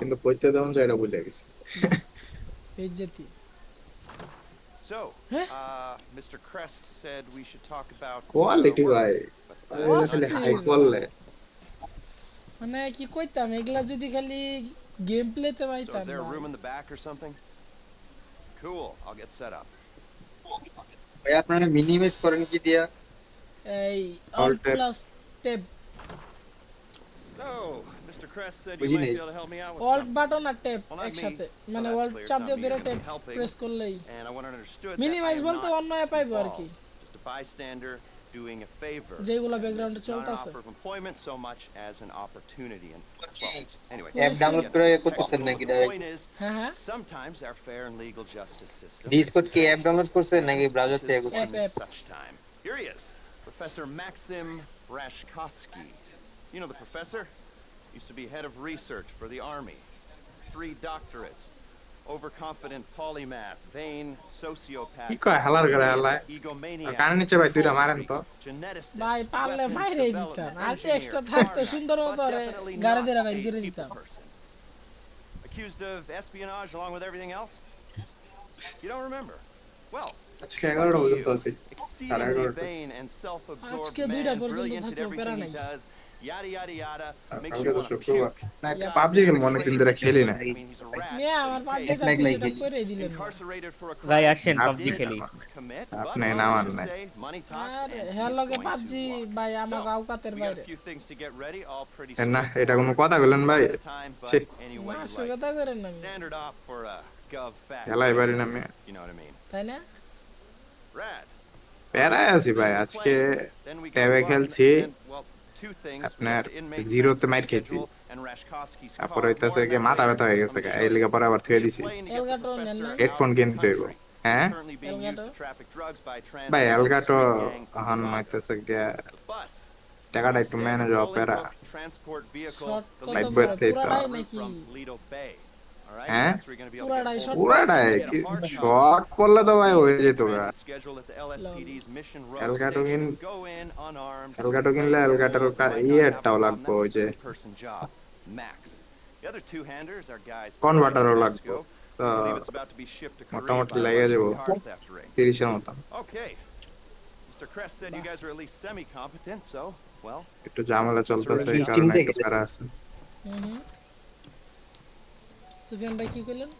কিন্তু কইতে দেওয়া যায় এটা ভুলে গেছি বেজ্জতি So, uh, Mr. Crest said we should talk about uh, ভাই uh, আসলে হাই করলে মানে কি কইতাম এগুলা যদি খালি গেম প্লেতে So পাইতাম is there a room in the back or something? Cool. I'll get set up. ভাই আপনারা মিনিমাইজ করেন কি দিয়া এই Alt plus tab So, Mr. Crest said you Buঝি might নাই। be able to help me out with alt something. Button আর tab Well, not me, একসাথে so মানে that's অল্ট clear. চাপ It's দিয়ে not me ধরে to be tab helping. Press করলেই And I want it understood that I minimise am বলতে not অন্য পাইবো আর কি involved. Just a bystander doing a favor. যেগুলা And background this A is not an চলতাছে। offer of employment so much as an opportunity. And well, anyway, App let's download get করে technical. করতেছেন নাকি The direct? point is, হ্যাঁ হ্যাঁ sometimes our fair and legal justice system Discord makes কি app mistakes. Download করছেন নাকি browser থেকে This is App, করছেন app. such time. Here he is, Professor Maxim Rashkovsky. You know the professor? Used to be head of research for the army. Three doctorates. Overconfident polymath, vain sociopath. কি কয় হালার করে হালায় egomaniac, কানে নিচে ভাই দুইটা মারেন তো geneticist, ভাই পারলে weapons বাইরে development দিতাম আর engineer, এক্সট্রা থাকতো far সুন্দর but মতো আরে definitely গাড়ি not দিয়ে a বাইরে করে people দিতাম person. Accused of espionage along with everything else? You don't remember? Well, আজকে এগারোটা পর্যন্ত আছি and self-absorbed আজকে দুইটা পর্যন্ত everything প্যারা নাই। আর. না না আমার ভাই আসেন পাবজি খেলি আপনি talks আর and হ্যাঁ লগে পাবজি ভাই আমার a বাইরে things to get ready, all pretty এ না এটা কোনো কথা বললেন ভাই না. কথা করেন না না? তাই না. প্যারায় আছি ভাই আজকে ট্যাবে খেলছি আপনার জিরোতে মাইর খেয়েছি তারপর হইতাছে that মাথা. ব্যথা হয়ে গেছে এই লিগে পরে আবার থুয়ে দিছি হেডফোন কিনতে হইব হ্যাঁ ভাই এলগাটো Vagos. হইতেছে bus. টাকাটা একটু ম্যানেজ Lido বই বড়? তে হ্যাঁ? পুরাটাই. শর্ট পড়লে তো ভাই হয়ে যেত Elgato কিন- Go in unarmed. এলগাটো কিনলে mind ইয়েরটাও লাগবে ওই যে two-person job, max. Other two handers are guys. কনভার্টারও লাগবে মোটামুটি theft ring. তিরিশের মতো একটু ঝামেলা চলতেছে কারণে একটু প্যারা আছে হুম হুম সুফিয়ান ভাই কি কইলেন